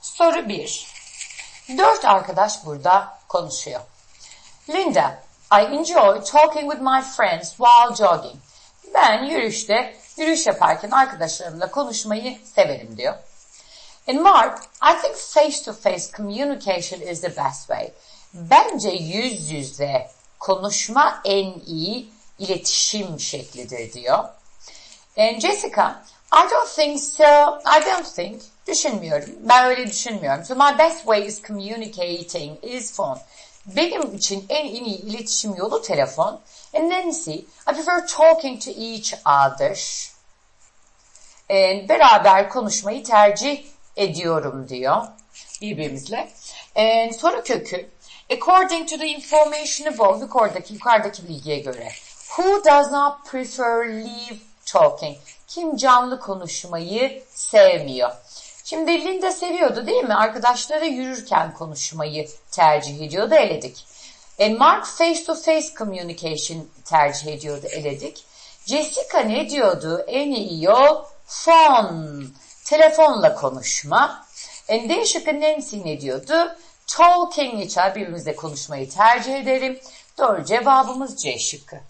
Soru 1. Dört arkadaş burada konuşuyor. Linda, I enjoy talking with my friends while jogging. Ben yürüyüşte, yürüyüş yaparken arkadaşlarımla konuşmayı severim diyor. And Mark, I think face-to-face communication is the best way. Bence yüz yüze konuşma en iyi iletişim şeklidir diyor. And Jessica, I don't think so. I don't think. Düşünmüyorum. Ben öyle düşünmüyorum. So my best way is communicating is phone. Benim için en iyi iletişim yolu telefon. And Nancy, I prefer talking to each other. And beraber konuşmayı tercih ediyorum diyor birbirimizle. And soru kökü. According to the information above, yukarıdaki, yukarıdaki bilgiye göre. Who does not prefer live talking? Kim canlı konuşmayı sevmiyor? Şimdi Linda seviyordu değil mi? Arkadaşları yürürken konuşmayı tercih ediyordu, eledik. E Mark face to face communication tercih ediyordu, eledik. Jessica ne diyordu? En iyi yol phone, telefonla konuşma. E D şıkkı Nancy ne diyordu? Talking içer birbirimizle konuşmayı tercih ederim. Doğru cevabımız C şıkkı.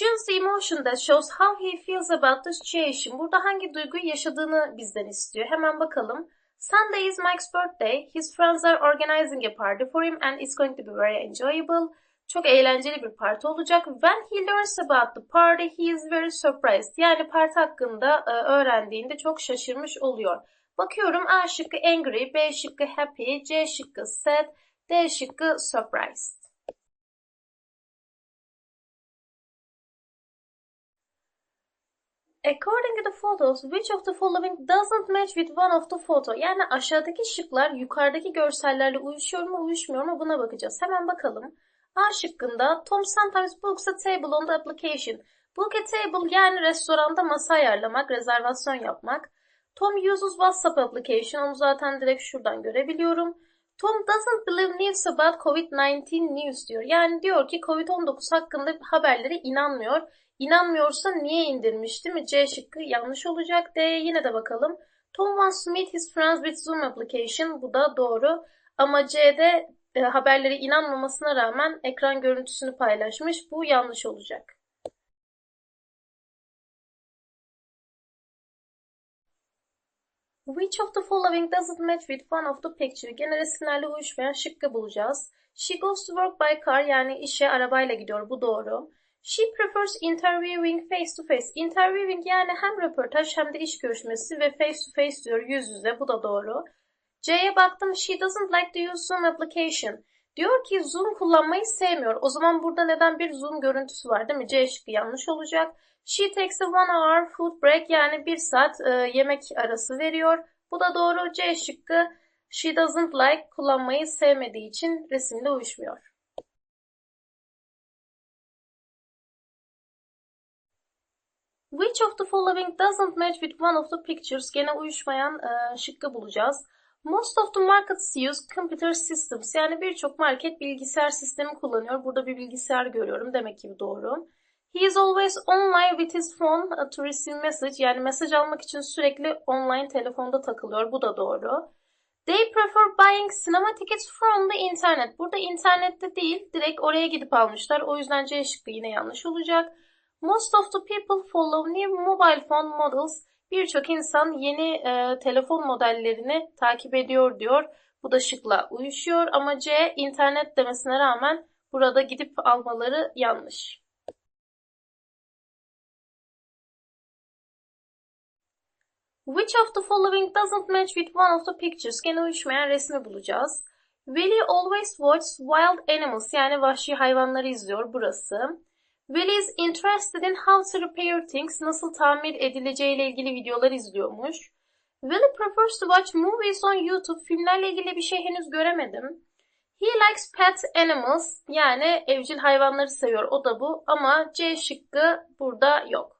The emotion that shows how he feels about the situation. Burada hangi duyguyu yaşadığını bizden istiyor. Hemen bakalım. Sunday is Mike's birthday. His friends are organizing a party for him and it's going to be very enjoyable. Çok eğlenceli bir parti olacak. When he learns about the party, he is very surprised. Yani parti hakkında e, öğrendiğinde çok şaşırmış oluyor. Bakıyorum A şıkkı angry, B şıkkı happy, C şıkkı sad, D şıkkı surprised. According to the photos, which of the following doesn't match with one of the photo? Yani aşağıdaki şıklar yukarıdaki görsellerle uyuşuyor mu uyuşmuyor mu buna bakacağız. Hemen bakalım. A şıkkında Tom sometimes books a table on the application. Book a table yani restoranda masa ayarlamak, rezervasyon yapmak. Tom uses WhatsApp application. Onu zaten direkt şuradan görebiliyorum. Tom doesn't believe news about COVID-19 news diyor. Yani diyor ki COVID-19 hakkında haberlere inanmıyor. İnanmıyorsa niye indirmiş değil mi? C şıkkı yanlış olacak. D'ye yine de bakalım. Tom wants to meet his friends with Zoom application. Bu da doğru. Ama C'de e, haberlere inanmamasına rağmen ekran görüntüsünü paylaşmış. Bu yanlış olacak. Which of the following doesn't match with one of the picture? Gene resimlerle uyuşmayan şıkkı bulacağız. She goes to work by car yani işe arabayla gidiyor. Bu doğru. She prefers interviewing face to face. Interviewing yani hem röportaj hem de iş görüşmesi ve face to face diyor yüz yüze. Bu da doğru. C'ye baktım. She doesn't like to use Zoom application. Diyor ki Zoom kullanmayı sevmiyor. O zaman burada neden bir Zoom görüntüsü var değil mi? C şıkkı yanlış olacak. She takes a one hour food break yani bir saat e, yemek arası veriyor. Bu da doğru. C şıkkı she doesn't like kullanmayı sevmediği için resimde uyuşmuyor. Which of the following doesn't match with one of the pictures? Gene uyuşmayan e, şıkkı bulacağız. Most of the markets use computer systems. Yani birçok market bilgisayar sistemi kullanıyor. Burada bir bilgisayar görüyorum. Demek ki doğru. He is always online with his phone to receive message. Yani mesaj almak için sürekli online telefonda takılıyor. Bu da doğru. They prefer buying cinema tickets from the internet. Burada internette değil, direkt oraya gidip almışlar. O yüzden C şıkkı yine yanlış olacak. Most of the people follow new mobile phone models. Birçok insan yeni e, telefon modellerini takip ediyor diyor. Bu da şıkla uyuşuyor ama C internet demesine rağmen burada gidip almaları yanlış. Which of the following doesn't match with one of the pictures? Gene uyuşmayan resmi bulacağız. Will you always watch wild animals? Yani vahşi hayvanları izliyor burası. Will is interested in how to repair things. Nasıl tamir edileceğiyle ilgili videolar izliyormuş. Will prefers to watch movies on YouTube. Filmlerle ilgili bir şey henüz göremedim. He likes pet animals. Yani evcil hayvanları seviyor. O da bu. Ama C şıkkı burada yok.